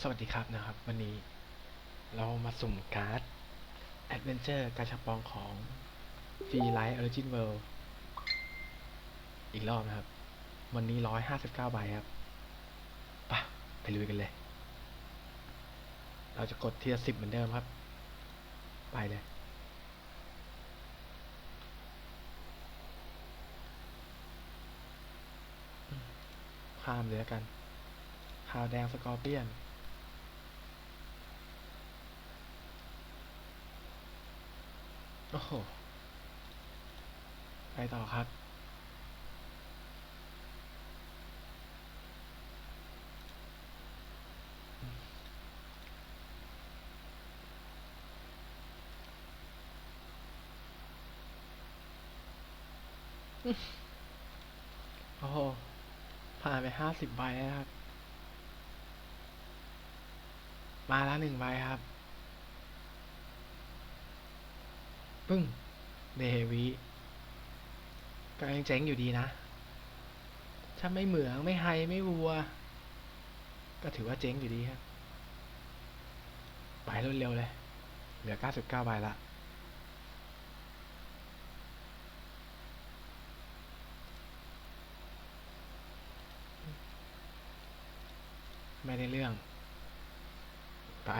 สวัสดีครับนะครับ วันนี้เรามาสุ่มการ์ด Adventure กาชาปองของ Free Light Origin World อีกรอบนะครับ วันนี้159ใบครับไปะไปลุยกันเลย เราจะกดทีละสิบเหมือนเดิมครับ ไปเลย ข้ามเลยแล้วกันขาวแดงสกอร์เปียน โอ้โห ไปต่อครับ โอ้โห ผ่านไปห้าสิบใบแล้วครับ มาแล้วหนึ่งใบครับ ปึ้งเดวิก็ยังเจ๋งอยู่ดีนะ ถ้าไม่เหมืองไม่ไฮไม่วัว ก็ถือว่าเจ๊งอยู่ดีครับไปรวดเร็วเลย เหลือ 99 ใบละไม่ได้เรื่อง ไป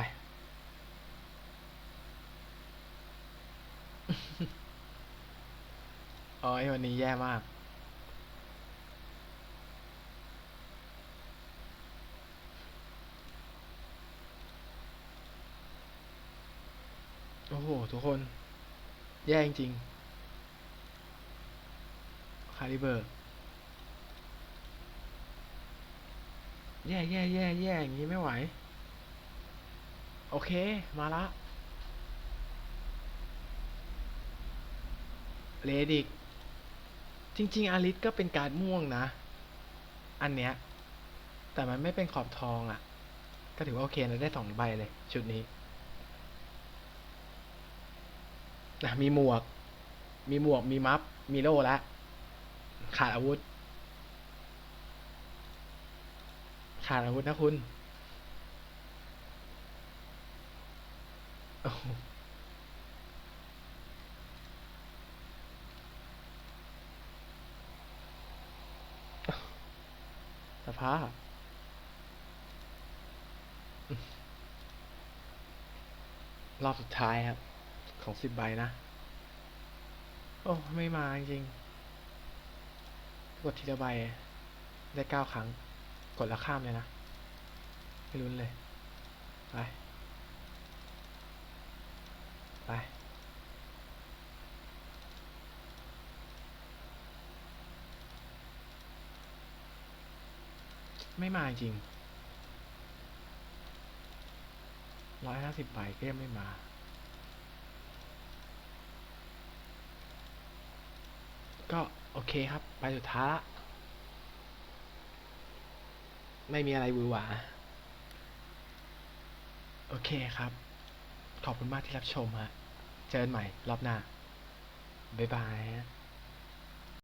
โอ้ยวันนี้แย่มาก โอ้โห ทุกคน แย่จริงๆคาลิเบอร์ แย่แย่แย่แย่อย่างนี้ไม่ไหว โอเค มาละเลดิก จริง ๆ อาริสก็เป็นการม่วงนะ อันเนี้ย แต่มันไม่เป็นขอบทองอะ่ะ ก็ถือว่าโอเคนะได้สองใบเลย ชุดนี้นะมีหมวก มีหมวก มีมัฟ มีโล่ล้วขาดอาวุธ ขาดอาวุธนะคุณ โอ้ สภาพรอบสุดท้ายครับ ของสิบใบนะ โอ้ ไม่มาจริง กดทีละใบ ได้เก้าครั้ง กดแล้วข้ามเลยนะ ไม่รุ้นเลย ไป ไป ไม่มาจริงร้อยห้าสิบใบก็ยังไม่มา ก็โอเคครับ ไปสุดท้ายละไม่มีอะไรวือหวา โอเคครับ ขอบคุณมากที่รับชมฮะ เจอกันใหม่รอบหน้า บ๊ายบายฮะ